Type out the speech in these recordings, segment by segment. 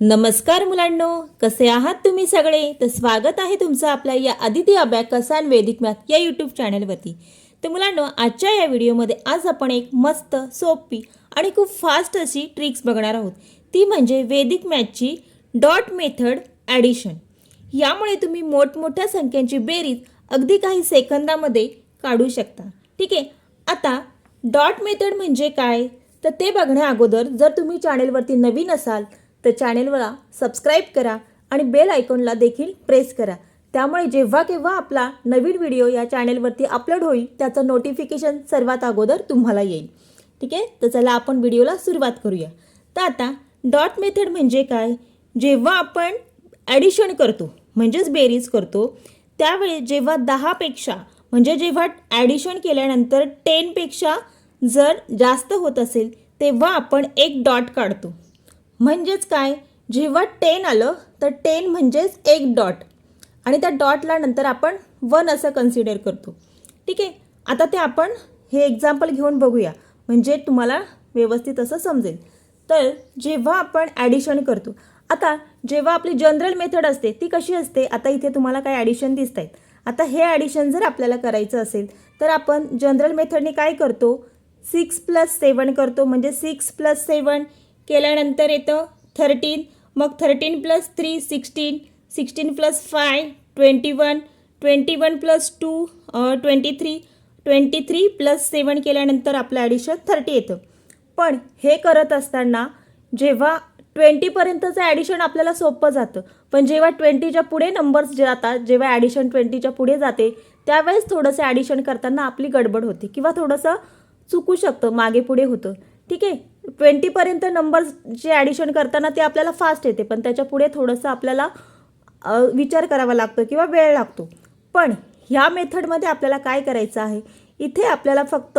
नमस्कार मुलांनो कसे आहात तुम्ही सगळे? तर स्वागत आहे तुमचं आपल्या या अदिती अभ्याकस आणि वेदिक मॅथ या यूट्यूब चॅनलवरती तर मुलांनो आजच्या या व्हिडिओमध्ये आज आपण एक मस्त सोपी आणि खूप फास्ट अशी ट्रिक्स बघणार आहोत. ती म्हणजे वेदिक मॅथची डॉट मेथड ॲडिशन यामुळे तुम्ही मोठमोठ्या संख्यांची बेरीज अगदी काही सेकंदामध्ये काढू शकता. ठीक आहे? आता डॉट मेथड म्हणजे काय? तर ते बघण्या अगोदर जर तुम्ही चॅनेलवरती नवीन असाल तर चॅनेलला सबस्क्राईब करा आणि बेल आयकॉनला देखील प्रेस करा. त्यामुळे जेव्हा केव्हा आपला नवीन व्हिडिओ या चॅनेलवरती अपलोड होईल त्याचं नोटिफिकेशन सर्वात अगोदर तुम्हाला येईल. ठीक आहे? तर चला आपण व्हिडिओला सुरुवात करूया. तर आता डॉट मेथड म्हणजे काय? जेव्हा आपण ॲडिशन करतो म्हणजेच बेरीज करतो त्यावेळी जेव्हा दहापेक्षा म्हणजे जेव्हा ॲडिशन केल्यानंतर टेनपेक्षा जर जास्त होत असेल तेव्हा आपण एक डॉट काढतो. म्हणजेच काय? जेव्हा टेन आलं तर टेन म्हणजेच एक डॉट आणि त्या डॉटला नंतर आपण वन असं कन्सिडर करतो. ठीक आहे? आता ते आपण हे एक्झाम्पल घेऊन बघूया. म्हणजे तुम्हाला व्यवस्थित असं समजेल. तर जेव्हा आपण ॲडिशन करतो आता जेव्हा आपली जनरल मेथड असते ती कशी असते? आता इथे तुम्हाला काय ॲडिशन दिसत आहेत आता हे ॲडिशन जर आपल्याला करायचं असेल तर आपण जनरल मेथडने काय करतो? सिक्स प्लस सेवन करतो. म्हणजे सिक्स प्लस सेवन केल्यानंतर येतं थर्टीन मग thirteen plus three sixteen sixteen plus five twenty one twenty one plus two twenty three twenty three plus seven केल्यानंतर आपलं ॲडिशन थर्टी येतं. पण हे करत असताना जेव्हा ट्वेंटीपर्यंतचं ॲडिशन आपल्याला सोपं जातं. पण जेव्हा ट्वेंटीच्या पुढे नंबर्स जातात जेव्हा ॲडिशन ट्वेंटीच्या पुढे जाते त्यावेळेस थोडंसं ॲडिशन करताना आपली गडबड होते किंवा थोडंसं चुकू शकतं मागे पुढे होतं. ठीक आहे? ट्वेंटीपर्यंत नंबर्सचे ॲडिशन करताना ते आपल्याला फास्ट येते. पण त्याच्या पुढे थोडंसं आपल्याला विचार करावा लागतो किंवा वेळ लागतो. पण ह्या मेथडमध्ये आपल्याला काय करायचं आहे? इथे आपल्याला फक्त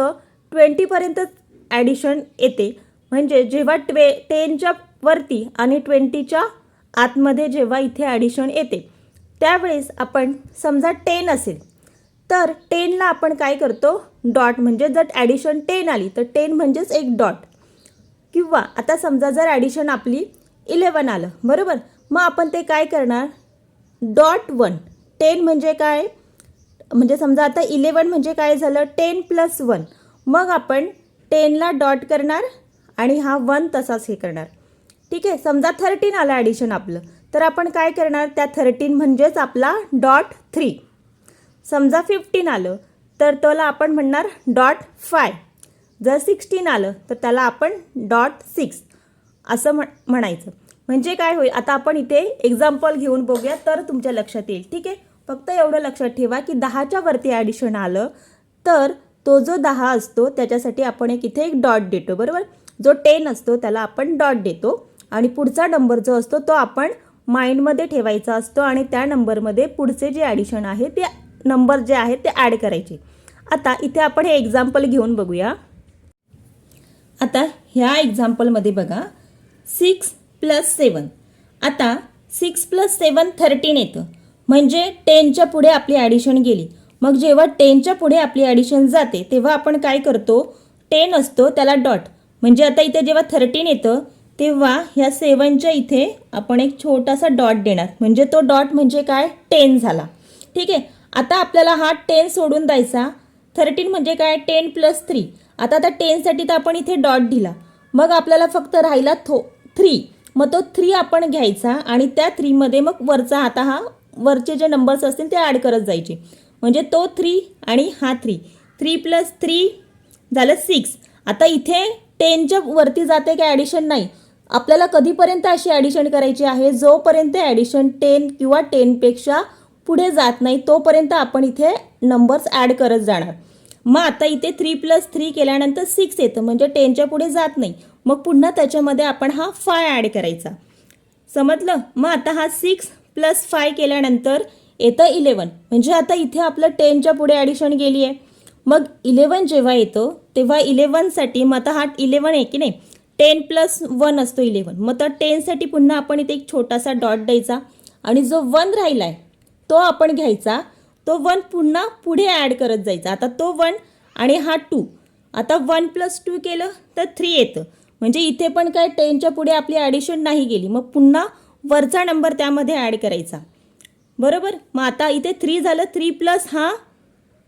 ट्वेंटीपर्यंतच ॲडिशन येते. म्हणजे जेव्हा ट्वे टेनच्या वरती आणि ट्वेंटीच्या आतमध्ये जेव्हा इथे ॲडिशन येते त्यावेळेस आपण समजा टेन असेल. तर टेनला आपण काय करतो? डॉट म्हणजे जर ॲडिशन टेन आली तर टेन म्हणजेच एक डॉट किंवा आता समजा जर ॲडिशन आपली इलेवन आलं बरोबर? मग आपण ते काय करणार? डॉट वन टेन म्हणजे काय? म्हणजे समजा आता इलेवन म्हणजे काय झालं? टेन प्लस वन मग आपण टेनला डॉट करणार आणि हा वन तसाच हे करणार. ठीक आहे? समजा थर्टीन आलं ॲडिशन आपलं. तर आपण काय करणार? त्या थर्टीन म्हणजेच आपला डॉट थ्री समजा फिफ्टीन आलं तर त्याला आपण म्हणणार डॉट फाय जर सिक्स्टीन आलं तर त्याला आपण डॉट सिक्स असं म्हण म्हणायचं. म्हणजे काय होईल? आता आपण इथे एक्झाम्पल घेऊन बघूया तर तुमच्या लक्षात येईल. ठीक आहे? फक्त एवढं लक्षात ठेवा की दहाच्या वरती ॲडिशन आलं तर तो जो दहा असतो त्याच्यासाठी आपण एक इथे एक डॉट देतो बरोबर? जो टेन असतो त्याला आपण डॉट देतो. आणि पुढचा नंबर जो असतो तो आपण माइंडमध्ये ठेवायचा असतो आणि त्या नंबरमध्ये पुढचे जे ॲडिशन आहे ते नंबर जे आहे ते ॲड करायचे. आता इथे आपण हे एक्झाम्पल घेऊन बघूया. आता ह्या एक्झाम्पलमध्ये बघा. सिक्स प्लस सेवन आता सिक्स प्लस सेवन थर्टीन येतं. म्हणजे टेनच्या पुढे आपली ॲडिशन गेली. मग जेव्हा टेनच्या पुढे आपली ॲडिशन जाते तेव्हा आपण काय करतो? टेन असतो त्याला डॉट म्हणजे आता इथे जेव्हा थर्टीन येतं तेव्हा ह्या सेवनच्या इथे आपण एक छोटासा डॉट देणार. म्हणजे तो डॉट म्हणजे काय? टेन झाला. ठीक आहे? आता आपल्याला हा टेन सोडून द्यायचा. थर्टीन म्हणजे काय? टेन प्लस थ्री आता त्या टेनसाठी तर आपण इथे डॉट दिला. मग आपल्याला फक्त राहिला थो थ्री मग तो थ्री आपण घ्यायचा आणि त्या थ्रीमध्ये मग वरचा आता हा वरचे जे नंबर्स असतील ते ॲड करत जायचे. म्हणजे तो थ्री आणि हा थ्री थ्री प्लस थ्री झालं सिक्स आता इथे टेनच्या वरती जाते की ॲडिशन नाही. आपल्याला कधीपर्यंत अशी ॲडिशन करायची आहे? जोपर्यंत ॲडिशन टेन किंवा टेनपेक्षा पुढे जात नाही तोपर्यंत आपण इथे नंबर्स ॲड करत जाणार. मग आता इथे थ्री प्लस थ्री केल्यानंतर सिक्स येतं. म्हणजे टेनच्या पुढे जात नाही. मग पुन्हा त्याच्यामध्ये आपण हा फाय ॲड करायचा. समजलं? मग आता हा सिक्स प्लस फाय केल्यानंतर येतं इलेवन म्हणजे आता इथे आपलं टेनच्या पुढे ॲडिशन गेली आहे मग इलेवन जेव्हा येतो तेव्हा इलेवनसाठी मग आता हा इलेवन आहे की नाही? टेन प्लस वन असतो इलेवन मग तर टेनसाठी पुन्हा आपण इथे एक छोटासा डॉट द्यायचा. आणि जो वन राहिला आहे तो आपण घ्यायचा. तो वन पुन्हा पुढे ॲड करत जायचा. आता तो वन आणि हा टू आता वन प्लस टू केलं तर थ्री येतं. म्हणजे इथे पण काय टेनच्या पुढे आपली ॲडिशन नाही गेली. मग पुन्हा वरचा नंबर त्यामध्ये ॲड करायचा. बरोबर? मग आता इथे थ्री झालं. थ्री प्लस हा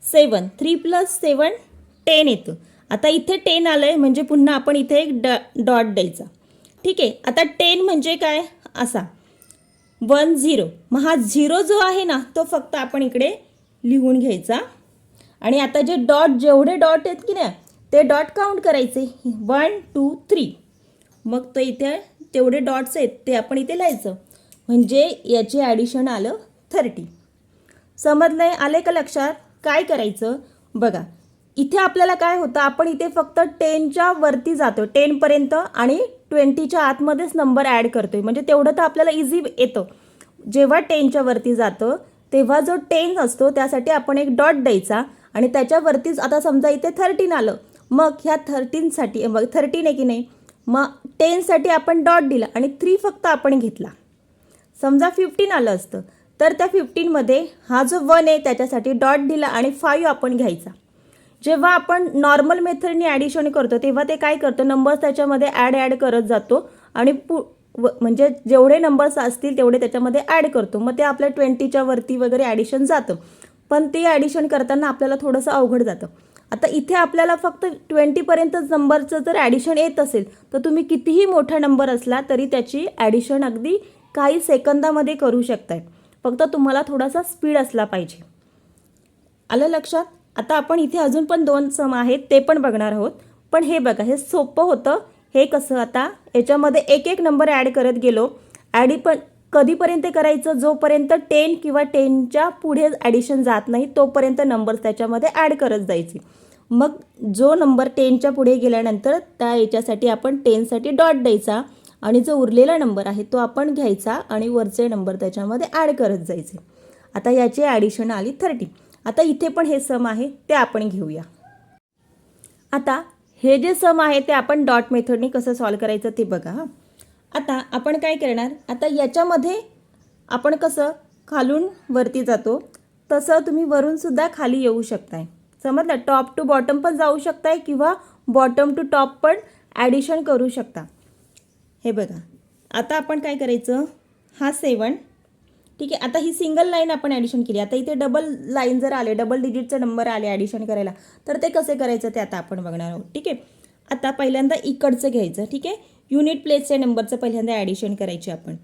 seven three plus seven ten येतं. आता इथे टेन आलं आहे म्हणजे पुन्हा आपण इथे एक ड डॉट द्यायचा. ठीक आहे? आता टेन म्हणजे काय? असा. वन झिरो मग हा झिरो जो आहे ना तो फक्त आपण इकडे लिहून घ्यायचा. आणि आता जे डॉट जेवढे डॉट आहेत की नाही ते डॉट काउंट करायचे. One two three. मग तो इथे तेवढे डॉट्स आहेत ते आपण इथे लिहायचं. म्हणजे याचे ॲडिशन आलं थर्टी समजलं आहे आले का लक्षात? काय करायचं? बघा इथे आपल्याला काय होतं आपण इथे फक्त टेनच्या वरती जातो टेनपर्यंत आणि ट्वेंटीच्या आतमध्येच नंबर ॲड करतो आहे म्हणजे तेवढं तर आपल्याला इझी येतं. जेव्हा टेनच्या वरती जातं तेव्हा जो टेन असतो त्यासाठी आपण एक डॉट द्यायचा आणि त्याच्यावरतीच आता समजा इथे थर्टीन आलं. मग ह्या थर्टीनसाठी मग थर्टीन आहे की नाही? मग टेनसाठी आपण डॉट दिला आणि थ्री फक्त आपण घेतला. समजा फिफ्टीन आलं असतं तर त्या फिफ्टीनमध्ये हा जो वन आहे त्याच्यासाठी डॉट दिला आणि फाईव्ह आपण घ्यायचा. जेव्हा आपण नॉर्मल मेथडनी ॲडिशन करतो तेव्हा ते काय करतं? नंबर्स त्याच्यामध्ये ॲड ॲड करत जातो आणि पु व- म्हणजे जेवढे नंबर्स असतील तेवढे त्याच्यामध्ये ॲड करतो. मग ते आपल्या ट्वेंटीच्या वरती वगैरे ॲडिशन जातं. पण ते ॲडिशन करताना आपल्याला थोडंसं अवघड जातं. आता इथे आपल्याला फक्त ट्वेंटीपर्यंतच नंबरचं जर ॲडिशन येत असेल तर तुम्ही कितीही मोठा नंबर असला तरी त्याची ॲडिशन अगदी काही सेकंदामध्ये करू शकताय. फक्त तुम्हाला थोडासा स्पीड असला पाहिजे. आलं लक्षात? आता आपण इथे अजून पण दोन सम आहेत ते पण बघणार आहोत. पण हे बघा हे सोपं होतं. हे कसं आता? याच्यामध्ये एक एक नंबर ॲड करत गेलो. ॲडी पण कधीपर्यंत करायचं? जोपर्यंत टेन किंवा टेनच्या पुढे ॲडिशन जात नाही तोपर्यंत नंबर्स त्याच्यामध्ये ॲड करत जायचे. मग जो नंबर टेनच्या पुढे गेल्यानंतर त्या याच्यासाठी आपण टेनसाठी डॉट द्यायचा आणि जो उरलेला नंबर आहे तो आपण घ्यायचा आणि वरचे नंबर त्याच्यामध्ये ॲड करत जायचे. आता याची ॲडिशन आली थर्टी आता इथे पण हे सम आहे ते आपण घेऊया. आता हे जे सम आहे ते आपण डॉट मेथडने कसं सॉल्व करायचं ते बघा हां. आता आपण काय करणार? आता याच्यामध्ये आपण कसं खालून वरती जातो तसं तुम्ही वरूनसुद्धा खाली येऊ शकताय. समजलं? टॉप टू बॉटम पण जाऊ शकताय किंवा बॉटम टू टॉप पण ॲडिशन करू शकता. हे बघा. आता आपण काय करायचं? हा सेवन ठीक आहे आता ही सिंगल लाईन आपण ॲडिशन केली. आता इथे डबल लाईन जर आले डबल डिजिटचा नंबर आले ॲडिशन करायला तर ते कसे करायचं ते आता आपण बघणार आहोत. ठीक आहे? आता पहिल्यांदा इकडचं घ्यायचं ठीक आहे? युनिट प्लेसच्या नंबरचं पहिल्यांदा ॲडिशन करायची आपण.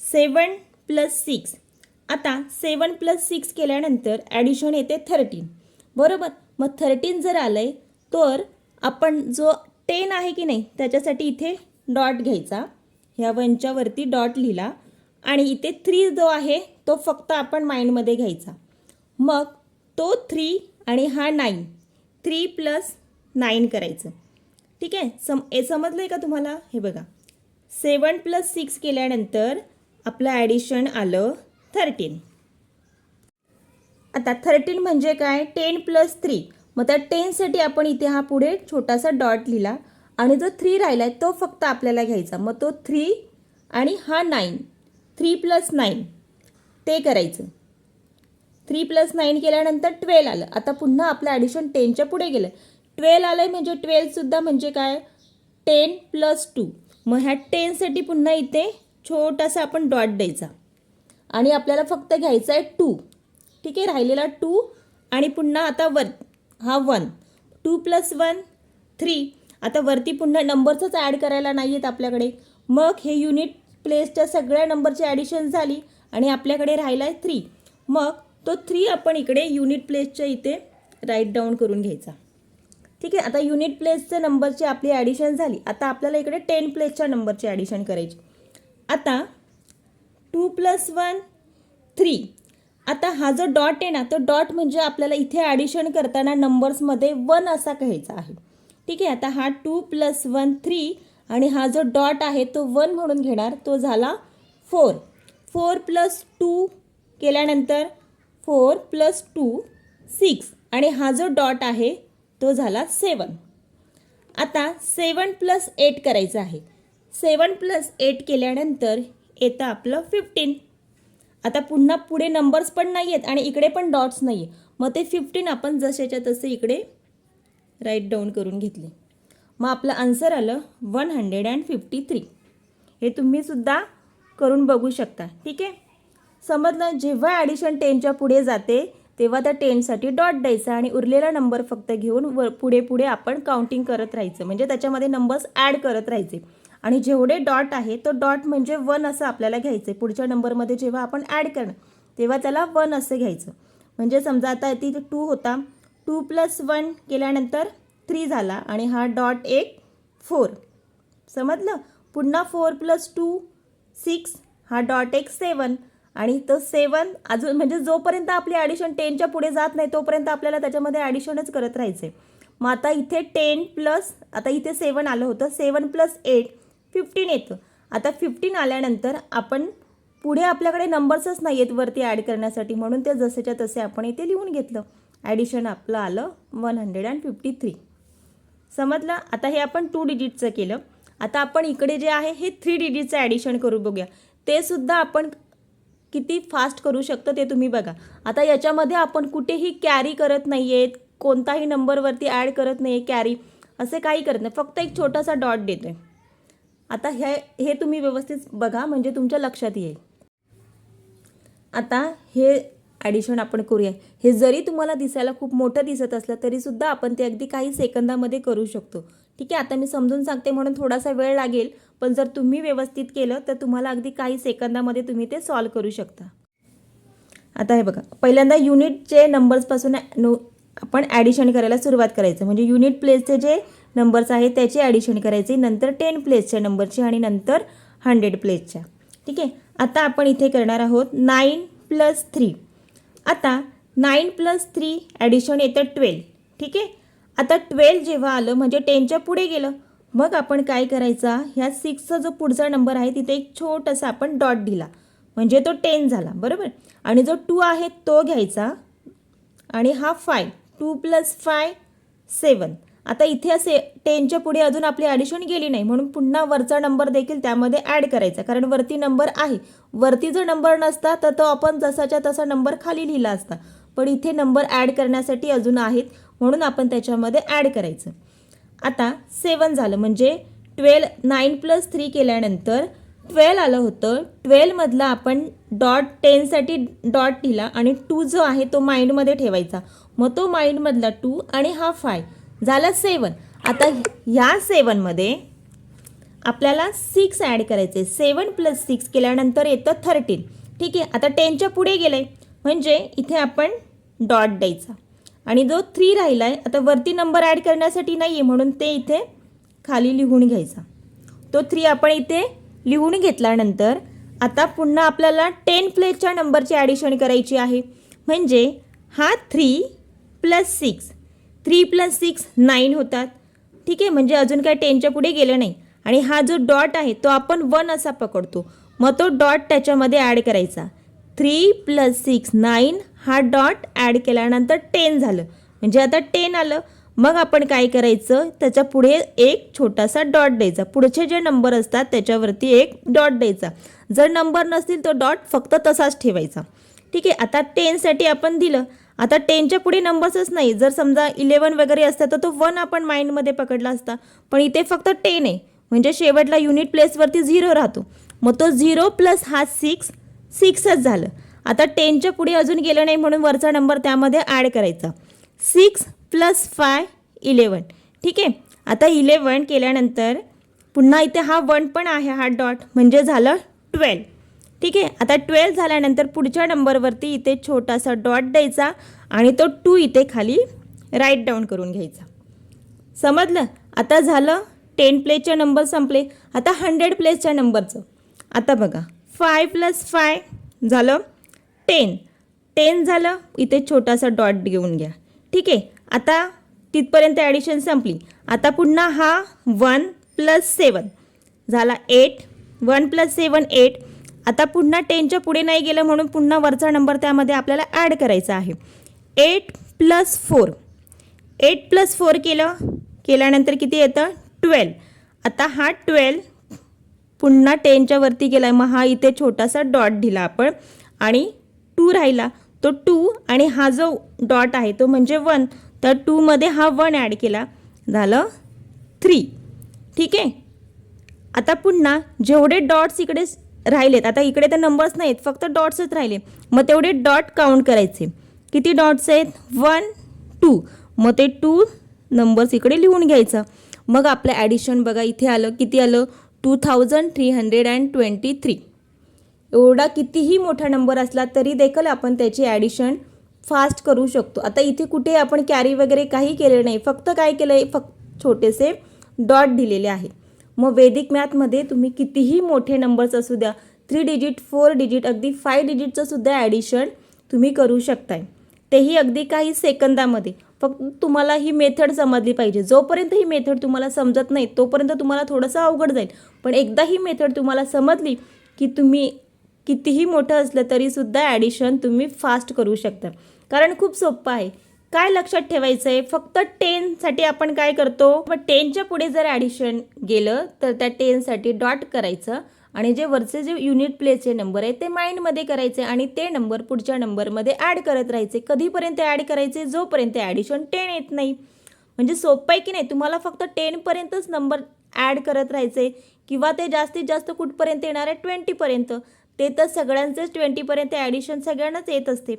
सेवन प्लस सिक्स आता सेवन प्लस सिक्स केल्यानंतर ॲडिशन येते थर्टीन बरोबर? मग थर्टीन जर आलं आहे तर आपण जो टेन आहे की नाही त्याच्यासाठी इथे डॉट घ्यायचा. ह्या वनच्यावरती डॉट लिहिला. आणि इथे थ्री जो आहे तो फक्त आपण माइंडमध्ये घ्यायचा. मग तो थ्री आणि हा नाईन थ्री प्लस नाईन करायचं. ठीक आहे? सम ए समजलं आहे का तुम्हाला? हे बघा. सेवन प्लस सिक्स केल्यानंतर आपलं ॲडिशन आलं थर्टीन आता थर्टीन म्हणजे काय? टेन प्लस थ्री मग त्या टेनसाठी आपण इथे हा पुढे छोटासा डॉट लिहिला. आणि जो थ्री राहिला आहे तो फक्त आपल्याला घ्यायचा. मग तो थ्री आणि हा नाईन थ्री प्लस नाईन. ते करायचं. थ्री प्लस नाईन केल्यानंतर ट्वेल्व आलं. आता पुन्हा आपलं ॲडिशन टेनच्या पुढे गेलं. ट्वेल्व आलं आहे म्हणजे ट्वेल्वसुद्धा म्हणजे काय? Ten plus two. मग ह्या टेनसाठी पुन्हा इथे छोटासा आपण डॉट द्यायचा. आणि आपल्याला फक्त घ्यायचा आहे टू. ठीक आहे? राहिलेला टू आणि पुन्हा आता वर हा one. Two plus one three. आता वरती पुन्हा नंबरचंच ॲड करायला नाही आहेत आपल्याकडे. मग हे युनिट प्लेसच्या सगळ्या नंबरची ॲडिशन झाली आणि आपल्याकडे राहिला आहे थ्री मग तो थ्री आपण इकडे युनिट प्लेसच्या इथे राईट डाऊन करून घ्यायचा. ठीक आहे आता युनिट प्लेसच्या नंबरची आपली ॲडिशन झाली. आता आपल्याला इकडे टेन प्लेसच्या नंबरची ॲडिशन करायची. आता टू प्लस वन थ्री आता हा जो डॉट आहे ना तो डॉट म्हणजे आपल्याला इथे ॲडिशन करताना नंबर्समध्ये वन असा घ्यायचा आहे. ठीक आहे आता हा टू प्लस वन थ्री आणि हा जो डॉट आहे तो वन म्हणून घेणार तो झाला फोर. फोर प्लस टू केल्यानंतर फोर प्लस टू सिक्स. आणि हा जो डॉट आहे तो झाला सेवन. आता सेवन प्लस एट करायचं आहे. सेवन प्लस एट केल्यानंतर येतं आपलं फिफ्टीन. आता पुन्हा पुढे नंबर्स पण नाही आहेत आणि इकडे पण डॉट्स नाही आहे मग ते फिफ्टीन आपण जसेच्या तसे इकडे राईट डाऊन करून घेतले. मग आपलं आन्सर आलं one hundred and fifty three हे तुम्हीसुद्धा करून बघू शकता. ठीक आहे? समजलं? जेव्हा ॲडिशन टेनच्या पुढे जाते तेव्हा त्या टेनसाठी डॉट द्यायचा आणि उरलेला नंबर फक्त घेऊन व पुढे पुढे आपण काउंटिंग करत राहायचं. म्हणजे त्याच्यामध्ये नंबर्स ॲड करत राहायचे. आणि जेवढे डॉट आहे तो डॉट म्हणजे वन असं आपल्याला घ्यायचं आहे. पुढच्या नंबरमध्ये जेव्हा आपण ॲड करणार तेव्हा त्याला वन असं घ्यायचं. म्हणजे समजा आता तिथे टू होता. टू प्लस वन केल्यानंतर थ्री झाला आणि हा डॉट एक फोर समजलं? पुन्हा फोर प्लस टू सिक्स हा डॉट एक सेवन आणि तो सेवन अजून म्हणजे जोपर्यंत आपली ॲडिशन टेनच्या पुढे जात नाही तोपर्यंत आपल्याला त्याच्यामध्ये ॲडिशनच करत राहायचं आहे मग आता इथे टेन प्लस आता इथे सेवन आलं होतं. सेवन प्लस एट फिफ्टीन येतं. आता फिफ्टीन आल्यानंतर आपण पुढे आपल्याकडे नंबर्सच नाही आहेत वरती ॲड करण्यासाठी. म्हणून ते जसेच्या तसे आपण इथे लिहून घेतलं. ॲडिशन आपलं आलं one hundred and fifty three समजलं? आता हे आपण टू डिजिटचं केलं. आता आपण इकडे जे आहे हे थ्री डिजिटचं ॲडिशन करू बघूया. ते सुद्धा आपण किती फास्ट करू शकतो ते तुम्ही बघा. आता याच्यामध्ये आपण कुठेही कॅरी करत नाही आहेत कोणताही नंबरवरती ॲड करत नाही आहे कॅरी असे काही करत नाही. फक्त एक छोटासा डॉट देतो आहे आता हे हे तुम्ही व्यवस्थित बघा म्हणजे तुमच्या लक्षात येईल. आता हे ॲडिशन आपण करूया. हे जरी तुम्हाला दिसायला खूप मोठं दिसत असलं तरीसुद्धा आपण ते अगदी काही सेकंदामध्ये करू शकतो. ठीक आहे आता मी समजून सांगते म्हणून थोडासा वेळ लागेल पण जर तुम्ही व्यवस्थित केलं तर तुम्हाला अगदी काही सेकंदामध्ये तुम्ही ते सॉल्व करू शकता. आता हे बघा पहिल्यांदा युनिटचे नंबर्सपासून नो आपण ॲडिशन करायला सुरुवात करायचं. म्हणजे युनिट प्लेसचे जे नंबर्स आहेत त्याचे ॲडिशन करायचे नंतर टेन प्लेसच्या नंबरचे आणि नंतर हंड्रेड प्लेसच्या ठीक आहे आता आपण इथे करणार आहोत नाईन प्लस थ्री आता नाईन प्लस थ्री ॲडिशन येतं ट्वेल्व ठीक आहे? आता ट्वेल्व जेव्हा आलं म्हणजे टेनच्या पुढे गेलं मग आपण काय करायचा? ह्या सिक्सचा जो पुढचा नंबर आहे तिथे एक छोटासा आपण डॉट दिला. म्हणजे तो टेन झाला बरोबर? आणि जो टू आहे तो घ्यायचा. आणि हा five two plus five seven आता इथे असे टेनच्या पुढे अजून आपली ॲडिशन गेली नाही म्हणून पुन्हा वरचा नंबर देखील त्यामध्ये ॲड करायचा कारण वरती नंबर आहे. वरती जर नंबर नसता तर तो आपण जसाच्या तसा नंबर खाली लिहिला असता. पण इथे नंबर ॲड करण्यासाठी अजून आहेत म्हणून आपण त्याच्यामध्ये ॲड करायचं. आता सेवन झालं म्हणजे ट्वेल्व नाईन प्लस थ्री केल्यानंतर ट्वेल्व आलं होतं. ट्वेल्वमधला आपण डॉट टेनसाठी डॉट लिहिला आणि टू जो आहे तो माइंडमध्ये ठेवायचा. मग तो माइंडमधला टू आणि हा फाय झालं सेवन. आता ह्या सेवनमध्ये आपल्याला सिक्स ॲड करायचे. सेवन प्लस सिक्स केल्यानंतर येतं थर्टीन ठीक आहे? आता टेनच्या पुढे गेलं आहे म्हणजे इथे आपण डॉट द्यायचा. आणि जो थ्री राहिला आहे आता वरती नंबर ॲड करण्यासाठी नाही आहे म्हणून ते इथे खाली लिहून घ्यायचा. तो थ्री आपण इथे लिहून घेतल्यानंतर आता पुन्हा आपल्याला टेन प्लेसच्या नंबरची ॲडिशन करायची आहे. म्हणजे हा three plus six three plus six nine होतात. ठीक आहे? म्हणजे अजून काय टेनच्या पुढे गेलं नाही. आणि हा जो डॉट आहे तो आपण वन असा पकडतो. मग तो डॉट त्याच्यामध्ये ॲड करायचा. थ्री प्लस सिक्स नाईन हा डॉट ॲड केल्यानंतर टेन झालं. म्हणजे आता टेन आलं. मग आपण काय करायचं? त्याच्या पुढे एक छोटासा डॉट द्यायचा. पुढचे जे नंबर असतात त्याच्यावरती एक डॉट द्यायचा. जर नंबर नसतील तर डॉट फक्त तसाच ठेवायचा. ठीक आहे? आता टेनसाठी आपण दिलं. आता टेनच्या पुढे नंबर्सच नाही. जर समजा इलेवन वगैरे असतं तर तो वन आपण माइंडमध्ये पकडला असता. पण इथे फक्त टेन आहे. म्हणजे शेवटला युनिट प्लेसवरती झिरो राहतो. मग तो झिरो प्लस हा सिक्स सिक्सच झालं. आता टेनच्या पुढे अजून गेलं नाही म्हणून वरचा नंबर त्यामध्ये ॲड करायचा. सिक्स प्लस फाय इलेवन ठीक आहे? आता इलेवन केल्यानंतर पुन्हा इथे हा वन पण आहे हा डॉट म्हणजे झालं ट्वेल्व ठीक आहे आता ट्वेल्व झाल्यानंतर पुढच्या नंबरवरती इथे छोटासा डॉट द्यायचा आणि तो टू इथे खाली राईट डाऊन करून घ्यायचा. समजलं? आता झालं टेन प्लेसचे नंबर संपले. आता हंड्रेड प्लेसच्या नंबरचं आता बघा फाय प्लस फाय झालं टेन टेन झालं इथे छोटासा डॉट घेऊन घ्या. ठीक आहे आता तिथपर्यंत ॲडिशन संपली. आता पुन्हा हा वन प्लस सेवन झाला eight one plus seven eight आता पुन्हा टेनच्या पुढे नाही गेलं म्हणून पुन्हा वरचा नंबर त्यामध्ये आपल्याला ॲड करायचा आहे. Eight plus four eight plus four केलं केल्यानंतर किती येतं? ट्वेल्व आता हा ट्वेल्व पुन्हा टेनच्या वरती गेला मग हा इथे छोटासा डॉट दिला आपण. आणि टू राहिला. तो टू आणि हा जो डॉट आहे तो म्हणजे वन तर टूमध्ये हा वन ॲड केला. झालं थ्री ठीक? आहे आता पुन्हा जेवढे डॉट्स इकडे राहिलेत. आता इकडे तर नंबर्स नाहीत फक्त डॉट्सच राहिले. मग तेवढे डॉट काउंट करायचे. किती डॉट्स आहेत? वन टू मग ते टू नंबर्स इकडे लिहून घ्यायचं. मग आपलं ॲडिशन बघा इथे आलं किती आलं? Two thousand three hundred and twenty three एवढा कितीही मोठा नंबर असला तरी देखील आपण त्याची ॲडिशन फास्ट करू शकतो. आता इथे कुठे आपण कॅरी वगैरे काही केले नाही. फक्त काय केलं आहे फक्त छोटेसे डॉट दिलेले आहे. मग वैदिक मॅथमध्ये तुम्ही कितीही मोठे नंबर्स असू द्या थ्री डिजिट फोर डिजिट अगदी फाय डिजिटचं सुद्धा ॲडिशन तुम्ही करू शकताय. तेही अगदी काही सेकंदामध्ये. फक्त तुम्हाला ही मेथड समजली पाहिजे. जोपर्यंत ही मेथड तुम्हाला समजत नाही तोपर्यंत तुम्हाला थोडंसं अवघड जाईल. पण एकदा ही मेथड तुम्हाला समजली की तुम्ही कितीही मोठं असलं तरीसुद्धा ॲडिशन तुम्ही फास्ट करू शकता. कारण खूप सोपं आहे. काय लक्षात ठेवायचं आहे फक्त टेनसाठी आपण काय करतो? मग टेनच्या पुढे जर ॲडिशन गेलं तर त्या टेनसाठी डॉट करायचं. आणि जे वरचे जे युनिट प्लेचे नंबर आहे ते माइंडमध्ये करायचे आणि ते नंबर पुढच्या नंबरमध्ये ॲड करत राहायचे. कधीपर्यंत ॲड करायचे? जोपर्यंत ॲडिशन टेन येत नाही. म्हणजे सोपं आहे की नाही? तुम्हाला फक्त टेनपर्यंतच नंबर ॲड करत राहायचे. किंवा ते जास्तीत जास्त कुठपर्यंत येणार आहे? ट्वेंटीपर्यंत ते तर सगळ्यांचेच ट्वेंटीपर्यंत ॲडिशन सगळ्यांनाच येत असते.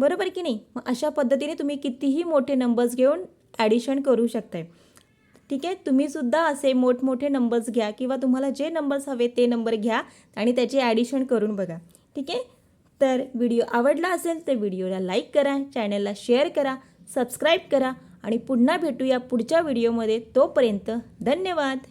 बरोबर की नाही? मग अशा पद्धतीने तुम्ही कितीही मोठे नंबर्स घेऊन ॲडिशन करू शकताय. ठीक आहे? तुम्हीसुद्धा असे मोठमोठे नंबर्स घ्या किंवा तुम्हाला जे नंबर्स हवे ते नंबर घ्या आणि त्याचे ॲडिशन करून बघा. ठीक आहे? तर व्हिडिओ आवडला असेल तर व्हिडिओला लाईक करा चॅनलला शेअर करा सबस्क्राईब करा आणि पुन्हा भेटूया पुढच्या व्हिडिओमध्ये तोपर्यंत धन्यवाद.